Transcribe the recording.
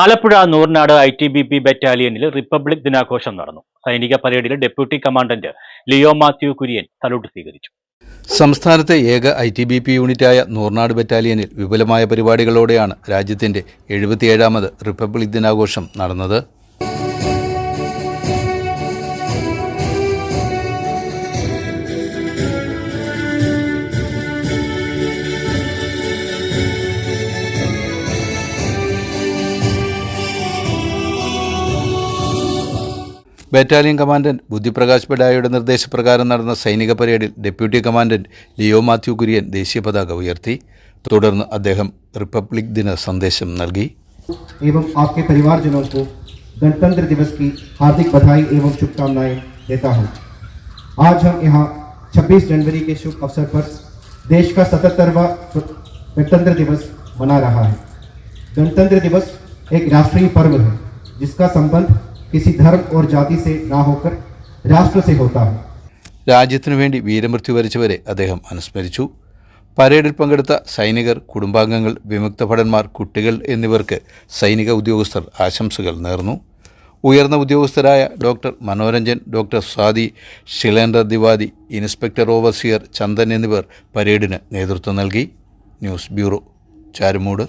Alappuzha Nooranad I T B P ബറ്റാലിയനിൽ republic ദിനാഘോഷം നടന്നു. സൈനിക പരേഡിൽ deputy commandant Leo Mathew Kurian salute സ്വീകരിച്ചു. സംസ്ഥാനത്തെ ഏക ഐ ടി ബി പി യൂണിറ്റായ നൂർനാട് ബറ്റാലിയനിൽ വിപുലമായ പരിപാടികളോടെയാണ് രാജ്യത്തിന്റെ എഴുപത്തിയേഴാമത് റിപ്പബ്ലിക് ദിനാഘോഷം നടന്നത്. ബറ്റാലിയൻ കമാൻഡന്റ് ബുദ്ധിപ്രകാശ് ബഡായുടെ നിർദ്ദേശപ്രകാരം നടന്ന സൈനിക പരേഡിൽ deputy commandant Leo Mathew Kurian ദേശീയ പതാക ഉയർത്തി തുടർന്ന് അദ്ദേഹം റിപ്പബ്ലിക് ദിന സന്ദേശം നൽകി एवं आपके परिवारजनों को गणतंत्र दिवस की हार्दिक बधाई एवं शुभकामनाएं देता हूं। आज हम यहाँ 26 जनवरी के शुभ अवसर पर देश का सतहत्तरवा गणतंत्र दिवस मना रहा है गणतंत्र दिवस एक राष्ट्रीय पर्व है जिसका संबंध किसी धर्म और जाति से ना होकर राष्ट्र से होता है രാജ്യത്തിനു വേണ്ടി വീരമൃത്യു വരിച്ചവരെ അദ്ദേഹം അനുസ്മരിച്ചു പരേഡിൽ പങ്കെടുത്ത സൈനികർ കുടുംബാംഗങ്ങൾ വിമുക്ത ഭടന്മാർ കുട്ടികൾ എന്നിവർക്ക് സൈനിക ഉദ്യോഗസ്ഥർ ആശംസകൾ നേർന്നു ഉയർന്ന ഉദ്യോഗസ്ഥരായ doctor Manoranjan doctor Swathi ഷിലേന്ദ്ര ദിവാദി inspector overseer Chandan എന്നിവർ പരേഡിന് നേതൃത്വം നൽകി ന്യൂസ് ബ്യൂറോ ചാരുമൂട്